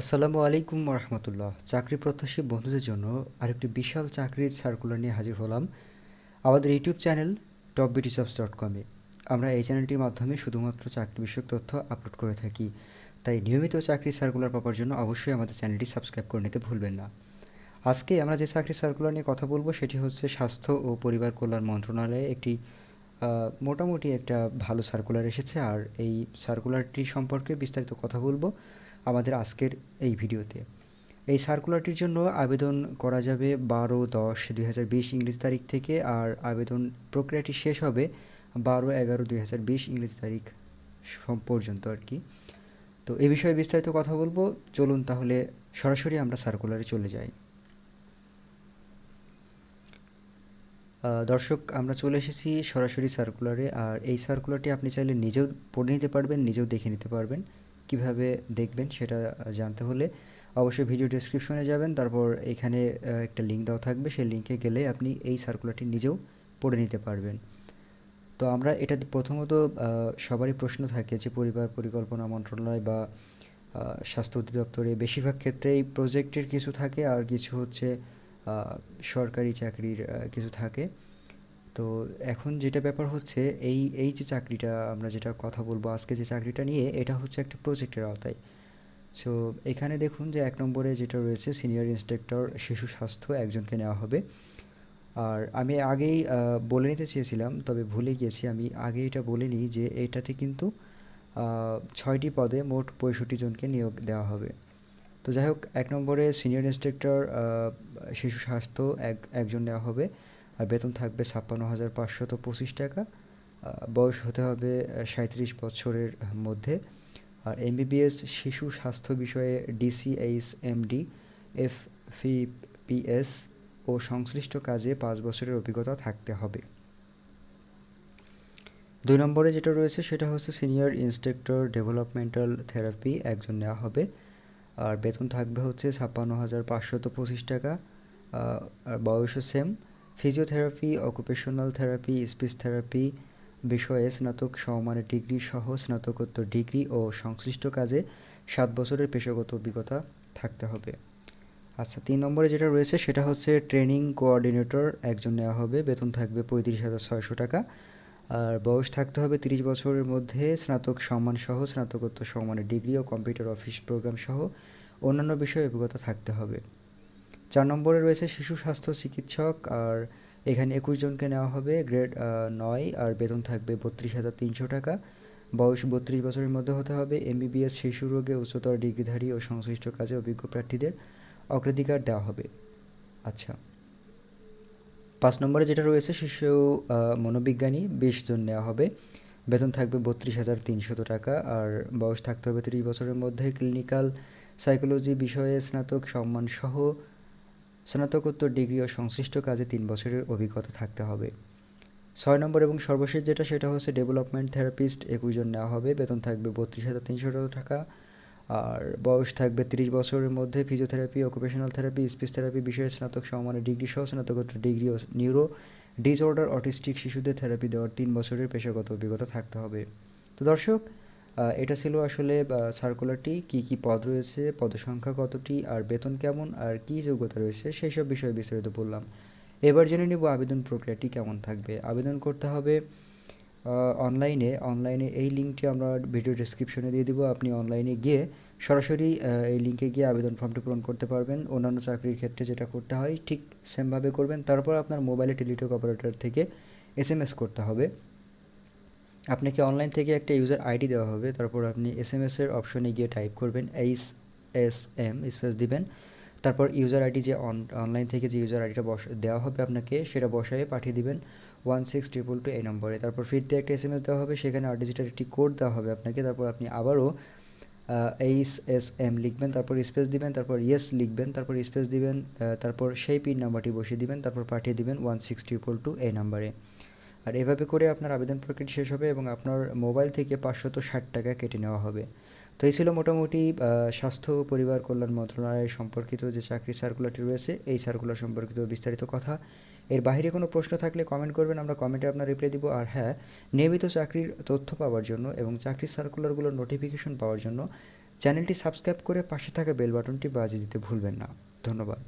আসসালামু আলাইকুম রহমতুল্লাহ চাকরি প্রত্যাশী বন্ধুদের জন্য আরেকটি বিশাল চাকরির সার্কুলার নিয়ে হাজির হলাম আমাদের YouTube channel top BT jobs dot কমে আমরা এই চ্যানেলটির মাধ্যমে শুধুমাত্র চাকরি বিষয়ক তথ্য আপলোড করে থাকি। তাই নিয়মিত চাকরি সার্কুলার পাওয়ার জন্য অবশ্যই আমাদের চ্যানেলটি সাবস্ক্রাইব করে নিতে ভুলবেন না। আজকে আমরা যে চাকরি সার্কুলার নিয়ে কথা বলব সেটি হচ্ছে স্বাস্থ্য ও পরিবার কল্যাণ মন্ত্রণালয়ে একটি মোটামুটি একটা ভালো সার্কুলার এসেছে। আর এই সার্কুলারটি সম্পর্কে বিস্তারিত কথা বলব। আমাদের আজকের এই ভিডিওতে। এই সার্কুলারটির জন্য আবেদন করা যাবে বারো দশ দুই হাজার বিশ ইংরেজ তারিখ থেকে আর আবেদন প্রক্রিয়াটি শেষ হবে বারো এগারো দুই হাজার বিশ ইংরেজ তারিখ পর্যন্ত আর কি। তো এ বিষয়ে বিস্তারিত কথা বলব। চলুন তাহলে সরাসরি আমরা সার্কুলারে চলে যাই। দর্শক, আমরা চলে এসেছি সরাসরি সার্কুলারে আর এই সার্কুলারটি আপনি চাইলে নিজেও পড়ে নিতে পারবেন, নিজেও দেখে নিতে পারবেন। কীভাবে দেখবেন সেটা জানতে হলে অবশ্যই ভিডিও ডেসক্রিপশনে যাবেন। তারপর এখানে একটা লিঙ্ক দেওয়া থাকবে। সেই লিঙ্কে গেলে আপনি এই সার্কুলারটি নিজেও পড়ে নিতে পারবেন। তো আমরা এটা প্রথমত সবারই প্রশ্ন থাকে যে পরিবার, পরিকল্পনা মন্ত্রণালয় বা স্বাস্থ্য অধিদপ্তরে বেশিরভাগ ক্ষেত্রে এই প্রজেক্টের কিছু থাকে আর কিছু হচ্ছে সরকারি চাকরির কিছু থাকে। তো এখন যেটা ব্যাপার হচ্ছে, এই এই যে চাকরিটা আমরা যেটা কথা বলব আজকে যে চাকরিটা নিয়ে, এটা হচ্ছে একটা প্রজেক্টের আওতায়। সো এখানে দেখুন যে এক নম্বরে যেটা রয়েছে সিনিয়র ইন্সপেক্টর শিশু স্বাস্থ্য একজনকে নেওয়া হবে। আর আমি আগেই বলে নিতে চেয়েছিলাম, তবে ভুলে গিয়েছি, আমি আগে এটা বলে নিই যে এটাতে কিন্তু ছয়টি পদে মোট পঁয়ষট্টি জনকে নিয়োগ দেওয়া হবে। তো যাই হোক, এক নম্বরে সিনিয়র ইন্সপেক্টর শিশু স্বাস্থ্য এক, একজন নেওয়া হবে। আর বেতন থাকবে ছাপ্পান্ন হাজার পাঁচশত পঁচিশ টাকা। বয়স হতে হবে সাঁত্রিশ বছরের মধ্যে। আর এমবিবিএস শিশু স্বাস্থ্য বিষয়ে ডিসিএইচ এমডি এফ পিএস ও সংশ্লিষ্ট কাজে পাঁচ বছরের অভিজ্ঞতা থাকতে হবে। দুই নম্বরে যেটা রয়েছে সেটা হচ্ছে সিনিয়র ইন্সট্রাক্টর ডেভেলপমেন্টাল থেরাপি একজন নেওয়া হবে। আর বেতন থাকবে হচ্ছে ছাপ্পান্ন হাজার পাঁচশত পঁচিশ টাকা। আর বয়সও same physiotherapy occupational therapy speech therapy বিষয়ে স্নাতক সমমানের ডিগ্রি সহ স্নাতকোত্তর ডিগ্রি ও সংশ্লিষ্ট কাজে সাত বছরের পেশাগত অভিজ্ঞতা থাকতে হবে। আচ্ছা তিন নম্বরে যেটা রয়েছে সেটা হচ্ছে ট্রেনিং কোঅর্ডিনেটর একজন নেওয়া হবে, বেতন থাকবে পঁয়ত্রিশ হাজার ছয়শো টাকা। আর বয়স থাকতে হবে তিরিশ বছরের মধ্যে, স্নাতক সম্মান সহ স্নাতকোত্তর সম্মানের ডিগ্রি ও কম্পিউটার অফিস প্রোগ্রাম সহ অন্যান্য বিষয়ে অভিজ্ঞতা থাকতে হবে। চার নম্বরে রয়েছে শিশু স্বাস্থ্য চিকিৎসক, আর এখানে একুশ জনকে নেওয়া হবে, গ্রেড নয়, আর বেতন থাকবে বত্রিশ হাজার তিনশো টাকা। বয়স বত্রিশ বছরের মধ্যে হতে হবে, এমবিবিএস শিশু রোগে উচ্চতর ডিগ্রিধারী ও সংশ্লিষ্ট কাজে অভিজ্ঞ প্রার্থীদের অগ্রাধিকার দেওয়া হবে। আচ্ছা। পাঁচ নম্বরে যেটা রয়েছে, শিশু মনোবিজ্ঞানী, বিশ জন নেওয়া হবে। বেতন থাকবে বত্রিশ হাজার তিনশত টাকা, আর বয়স থাকতে হবে তিরিশ বছরের মধ্যে। ক্লিনিক্যাল সাইকোলজি বিষয়ে স্নাতক সম্মান সহ স্নাতকোত্তর ডিগ্রি ও সংশ্লিষ্ট কাজে তিন বছরের অভিজ্ঞতা থাকতে হবে। ছয় নম্বর এবং সর্বশেষ যেটা, সেটা হচ্ছে ডেভেলপমেন্ট থেরাপিস্ট একুশ জন নেওয়া হবে। বেতন থাকবে বত্রিশ হাজার তিনশো টাকা। আর বয়স থাকবে তিরিশ বছরের মধ্যে physiotherapy occupational therapy speech therapy বিষয়ে স্নাতক সমমানের ডিগ্রি সহ স্নাতকোত্তর ডিগ্রি ও নিউরো ডিসঅর্ডার অটিস্টিক শিশুদের থেরাপি দেওয়ার তিন বছরের পেশাগত অভিজ্ঞতা থাকতে হবে। তো দর্শক এটা ছিল আসলে সার্কুলারটি কি কি পদ রয়েছে, পদসংখ্যা কতটি, আর বেতন কেমন, আর কি যোগ্যতা রয়েছে, সেই সব বিষয়ে বিস্তারিত বললাম। এবার জেনে নেব আবেদন প্রক্রিয়াটি কেমন থাকবে। আবেদন করতে হবে অনলাইনে অনলাইনে এই লিঙ্কটি আমরা ভিডিও ডেসক্রিপশনে দিয়ে দিব। আপনি অনলাইনে গিয়ে সরাসরি এই লিঙ্কে গিয়ে আবেদন ফর্মটি পূরণ করতে পারবেন। অন্যান্য চাকরির ক্ষেত্রে যেটা করতে হয়, ঠিক সেমভাবে করবেন। তারপর আপনার মোবাইলে টেলিটক অপারেটর থেকে এস করতে হবে। আপনাকে অনলাইন থেকে একটা ইউজার আইডি দেওয়া হবে। তারপর আপনি এস এম এসের অপশনে গিয়ে টাইপ করবেন এইচ এস এম স্পেস দিবেন। তারপর ইউজার আইডি যে অনলাইন থেকে যে ইউজার আইডিটা বস, দেওয়া হবে আপনাকে, সেটা বসায় পাঠিয়ে দিবেন ওয়ান সিক্স ট্রিপল টু এই নম্বরে তারপর ফিরতে একটা এস এম এস দেওয়া হবে, সেখানে আর ডিজিটাল একটি কোড দেওয়া হবে আপনাকে। তারপর আপনি আবারও এইচ এস এম লিখবেন, তারপর স্পেস দিবেন, তারপর ইয়েস লিখবেন, তারপর স্পেস দিবেন তারপর সেই পিন নাম্বারটি বসিয়ে দিবেন, তারপর পাঠিয়ে দিবেন ওয়ান সিক্স ট্রিপল টু এই নাম্বারে আর এভাবে করে আপনার আবেদন প্রক্রিয়া শেষ হবে এবং আপনার মোবাইল থেকে পাঁচশত ষাট টাকা কেটে নেওয়া হবে। তো এই ছিল মোটামুটি স্বাস্থ্য, পরিবার কল্যাণ মন্ত্রণালয় সম্পর্কিত যে চাকরি সার্কুলারটি রয়েছে, এই সার্কুলার সম্পর্কিত বিস্তারিত কথা। এর বাইরে কোনো প্রশ্ন থাকলে কমেন্ট করবেন, আমরা কমেন্টে আপনার রিপ্লাই দিব। আর হ্যাঁ নিয়মিত চাকরির তথ্য পাওয়ার জন্য এবং চাকরির সার্কুলারগুলোর নোটিফিকেশন পাওয়ার জন্য চ্যানেলটি সাবস্ক্রাইব করে পাশে থাকা বেল বাটনটি বাজিয়ে দিতে ভুলবেন না। ধন্যবাদ।